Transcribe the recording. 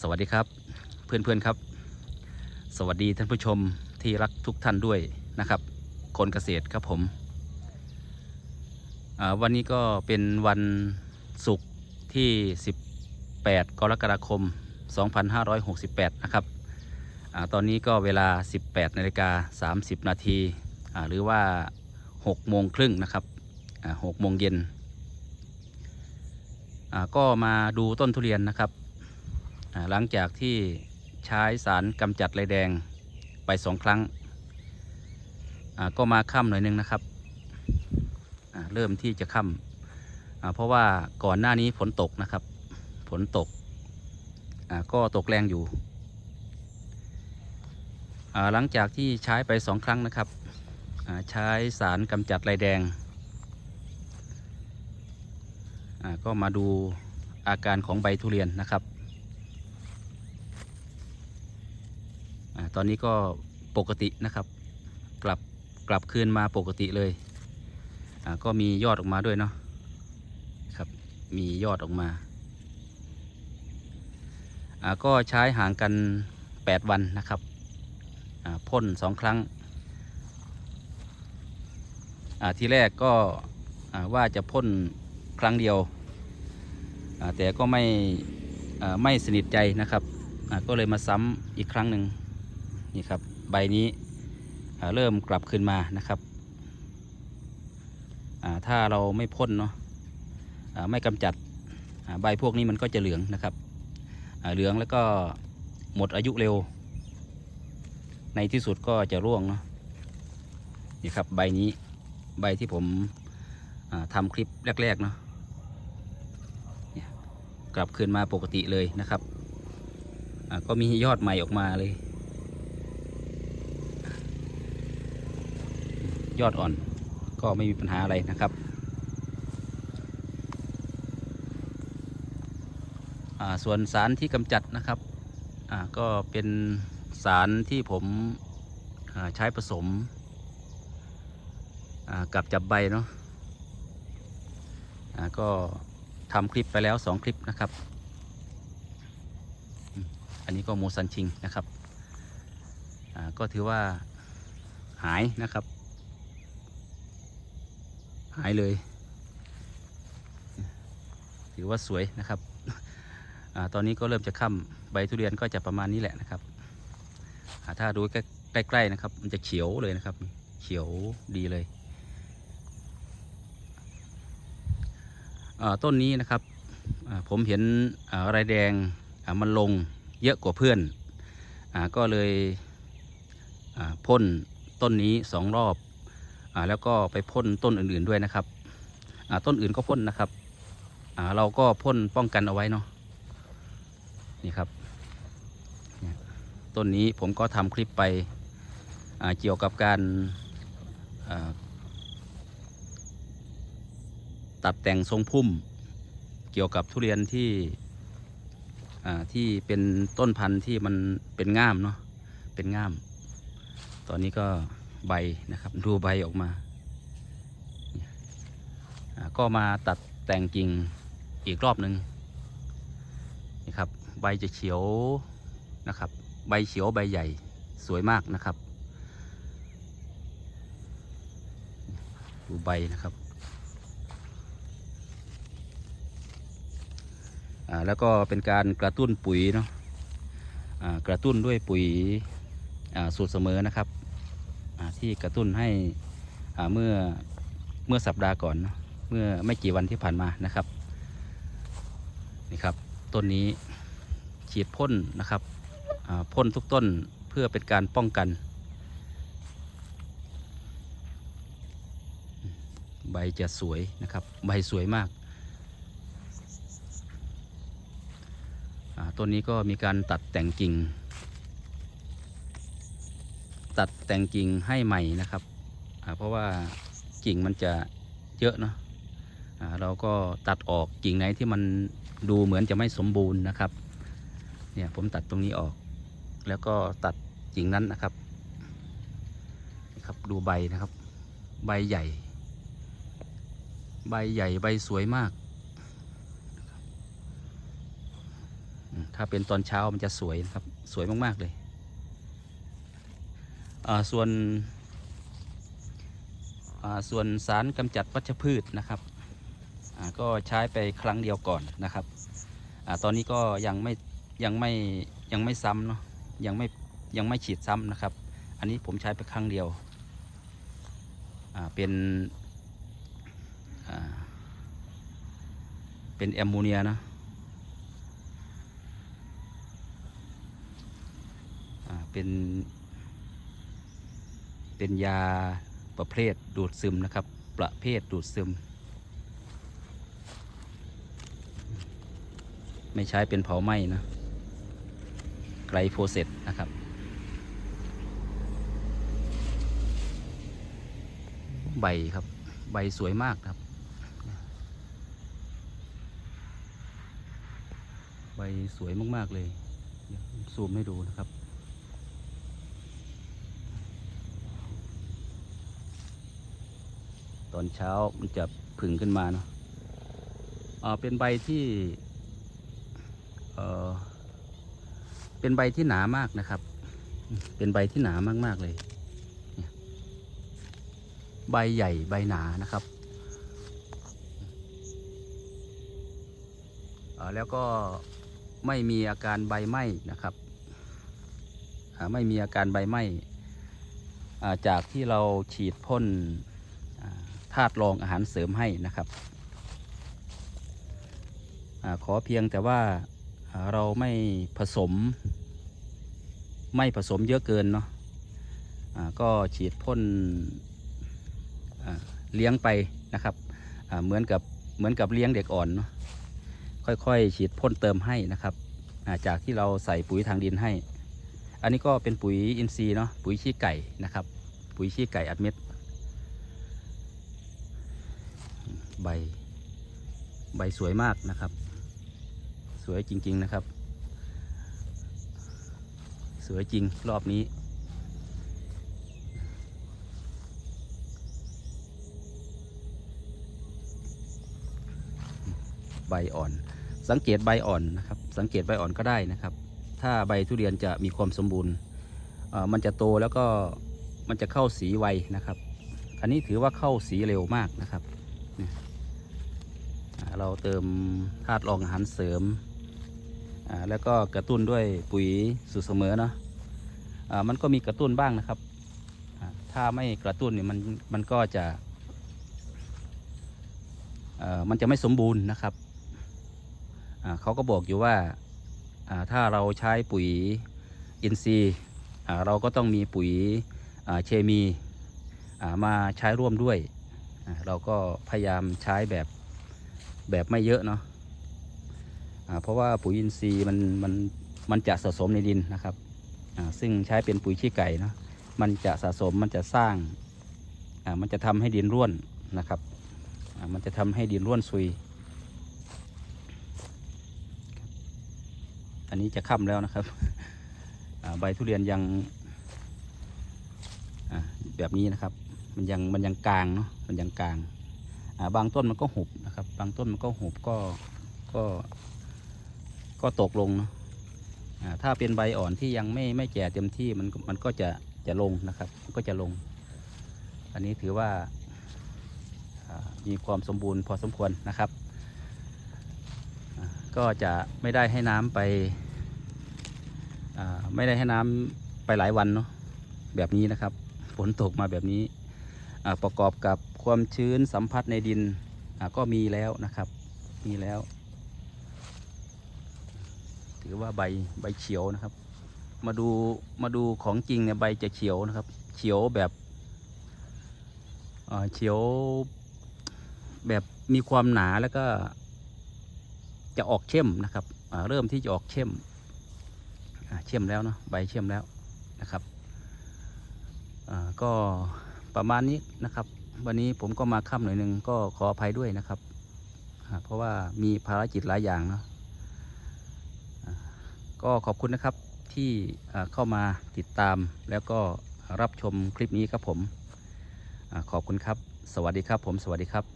สวัสดีครับเพื่อนๆครับ สวัสดีท่านผู้ชมที่รักทุกท่านด้วยนะครับ คนเกษตรครับผมวันนี้ก็เป็นวันศุกร์ที่ 18 กรกฎาคม 2568 นะครับอตอนนี้ก็เวลา 18นาฬิกา30 นาทีหรือว่า 6 โมงครึ่งนะครับ6โมงเย็นก็มาดูต้นทุเรียนนะครับ หลังจากที่ใช้สารกำจัดไรแดงไปสองครั้ง ก็มาค่ำหน่อยนึงนะครับ เริ่มที่จะค่ำอ่าเพราะว่าก่อนหน้านี้ฝนตกนะครับ ฝนตกก็ตกแรงอยู่ หลังจากที่ใช้ไปสองครั้งนะครับ ใช้สารกำจัดไรแดง ก็มาดูอาการของใบทุเรียนนะครับ อา ตอนนี้ก็ปกตินะครับ กลับกลับคืนมาปกติเลยก็มียอดออกมาด้วยเนาะครับ มียอดออกมาก็ใช้ห่างกัน 8 วันนะครับพ่นสองครั้งทีแรกก็ว่าจะพ่นครั้งเดียว แต่ก็ไม่ไม่สนิทใจนะครับ ก็เลยมาซ้ำอีกครั้งหนึ่ง นี่ครับใบนี้เริ่มกลับคืนมานะครับถ้าเราไม่พ่นเนาะไม่กำจัดใบพวกนี้มันก็จะเหลืองนะครับเหลืองแล้วก็หมดอายุเร็ว ในที่สุดก็จะร่วงเนาะนี่ครับใบนี้ใบที่ผมอ่าทำคลิปแรกๆเนาะกลับคืนมาปกติเลยนะครับ ก็มียอดใหม่ออกมาเลย ยอดอ่อน ก็ไม่มีปัญหาอะไรนะครับส่วนสารที่กำจัดนะครับก็เป็นสารที่ผมใช้ผสมกับจับใบเนาะก็ทำคลิปไปแล้วสองคลิปนะครับ อันนี้ก็โมซันชิงนะครับ ก็ถือว่าหายนะครับ หายเลย ถือว่าสวยนะครับอตอนนี้ก็เริ่มจะค่ำใบทุเรียนก็จะประมาณนี้แหละนะครับถ้าดูใกล้ๆนะครับ มันจะเขียวเลยนะครับ เขียวดีเลยต้นนี้นะครับผมเห็นอ่าไรแดงมันลงเยอะกว่าเพื่อนอก็เลยพ่นต้นนี้สองรอบ แล้วก็ไปพ่นต้นอื่นๆด้วยนะครับอ่าต้นอื่นก็พ่นนะครับอ่าเราก็พ่นป้องกันเอาไว้เนาะนี่ครับเนี่ยต้นนี้ผมก็ทำคลิปไปอ่าเกี่ยวกับการอ่าตัดแต่งทรงพุ่มเกี่ยวกับทุเรียนที่อ่าที่เป็นต้นพันธุ์ที่มันเป็นง่ามเนาะเป็นง่าม ตอนนี้ก็ ใบนะครับ ดูใบออกมา ก็มาตัดแต่งกิ่งอีกรอบหนึ่งนี่ครับ ใบจะเขียวนะครับ ใบเขียวใบใหญ่สวยมากนะครับ ดูใบนะครับแล้วก็เป็นการกระตุ้นปุ๋ยเนาะอ่ากระตุ้นด้วยปุ๋ยสูตรเสมอนะครับ ที่กระตุ้นให้เมื่อเมื่อสัปดาห์ก่อนเมื่อไม่กี่วันที่ผ่านมานะครับนี่ครับต้นนี้ฉีดพ่นนะครับพ่นทุกต้นเพื่อเป็นการป้องกัน ใบจะสวยนะครับใบสวยมากต้นนี้ก็มีการตัดแต่งกิ่ง ตัดแต่งกิ่งให้ใหม่นะครับ เพราะว่ากิ่งมันจะเยอะเนาะเราก็ตัดออกกิ่งไหนที่มันดูเหมือนจะไม่สมบูรณ์นะครับ เนี่ยผมตัดตรงนี้ออก แล้วก็ตัดกิ่งนั้นนะครับครับดูใบนะครับ ใบใหญ่ ใบใหญ่ใบสวยมาก ถ้าเป็นตอนเช้ามันจะสวยนะครับ สวยมาก ๆ เลย ส่วนส่วนสารกำจัดวัชพืชนะครับก็ใช้ไปครั้งเดียวก่อนนะครับอตอนนี้ก็ยังไม่ยังไม่ยังไม่ซ้ำเนาะยังไม่ยังไม่ฉีดซ้ำนะครับ อันนี้ผมใช้ไปครั้งเดียวเป็นเป็นแอมโมเนียนะเป็น เป็นยาประเภทดูดซึมนะครับ ประเภทดูดซึม ไม่ใช้เป็นเผาไหม้นะ ไกลโฟเซตนะครับ ใบครับ ใบสวยมากครับ ใบสวยมาก ๆ เลยซูมให้ดูนะครับ ตอนเช้ามันจะผึ่งขึ้นมาเนาะเป็นใบที่เอ่อเป็นใบที่หนามากนะครับ เป็นใบที่หนามากๆเลยเนี่ยใบใหญ่ใบหนานะครับแล้วก็ไม่มีอาการใบไหม้นะครับไม่มีอาการใบไหม้จากที่เราฉีดพ่น ธาตุรองอาหารเสริมให้นะครับอขอเพียงแต่ว่าเราไม่ผสม ไม่ผสมเยอะเกินเนาะอ่าก็ฉีดพ่นเลี้ยงไปนะครับเหมือนกับเหมือนกับเลี้ยงเด็กอ่อนเนาะค่อยๆ ฉีดพ่นเติมให้นะครับจากที่เราใส่ปุ๋ยทางดินให้ อันนี้ก็เป็นปุ๋ยอินทรีย์เนาะปุ๋ยขี้ไก่นะครับ ปุ๋ยขี้ไก่อัดเม็ด ใบ ใบสวยมากนะครับ สวยจริง ๆนะครับ สวยจริงรอบนี้ ใบอ่อน สังเกตใบอ่อนนะครับ สังเกตใบอ่อนก็ได้นะครับ ถ้าใบทุเรียนจะมีความสมบูรณ์มันจะโตแล้วก็มันจะเข้าสีไวนะครับ อันนี้ถือว่าเข้าสีเร็วมากนะครับ เราเติมธาตุรองอาหารเสริม แล้วก็กระตุ้นด้วยปุ๋ยสูตรเสมอเนาะอ่ามันก็มีกระตุ้นบ้างนะครับ ถ้าไม่กระตุ้นเนี่ยมันมันก็จะมันจะไม่สมบูรณ์นะครับเขาก็บอกอยู่ว่าถ้าเราใช้ปุ๋ยอินทรีย์เราก็ต้องมีปุ๋ยเคมีมาใช้ร่วมด้วย เราก็พยายามใช้แบบ แบบไม่เยอะเนาะอ่าเพราะว่าปุ๋ยอินทรีย์มันมันมันจะสะสมในดินนะครับซึ่งใช้เป็นปุ๋ยขี้ไก่เนาะมันจะสะสมมันจะสร้างมันจะทำให้ดินร่วนนะครับมันจะทำให้ดินร่วนซุย อันนี้จะค่ำแล้วนะครับใบทุเรียนยังแบบนี้นะครับ มันยังมันยังกลางเนาะมันยังกลาง บางต้นมันก็หุบนะครับ บางต้นมันก็หุบก็ก็ก็ตกลงเนาะถ้าเป็นใบอ่อนที่ยังไม่ไม่แก่เต็มที่มันมันก็จะจะลงนะครับก็จะลง อันนี้ถือว่ามีความสมบูรณ์พอสมควรนะครับ ก็จะไม่ได้ให้น้ำไปไม่ได้ให้น้ำไปหลายวันเนาะแบบนี้นะครับ ฝนตกมาแบบนี้ประกอบกับ ความชื้นสัมผัสในดินก็มีแล้วนะครับ มีแล้ว ถือว่าใบใบเขียวนะครับ มาดูมาดูของจริงเนี่ยใบจะเขียวนะครับ เขียวแบบเขียวแบบมีความหนาแล้วก็จะออกเข้มนะครับเริ่มที่จะออกเข้มอ่าเข้มแล้วเนาะใบเข้มแล้วนะครับก็ประมาณนี้นะครับ วันนี้ผมก็มาค่ำหน่อยหนึ่งก็ขออภัยด้วยนะครับ เพราะว่ามีภารกิจหลายอย่างเนาะก็ขอบคุณนะครับที่เข้ามาติดตามแล้วก็รับชมคลิปนี้ครับผม ขอบคุณครับ สวัสดีครับผมสวัสดีครับ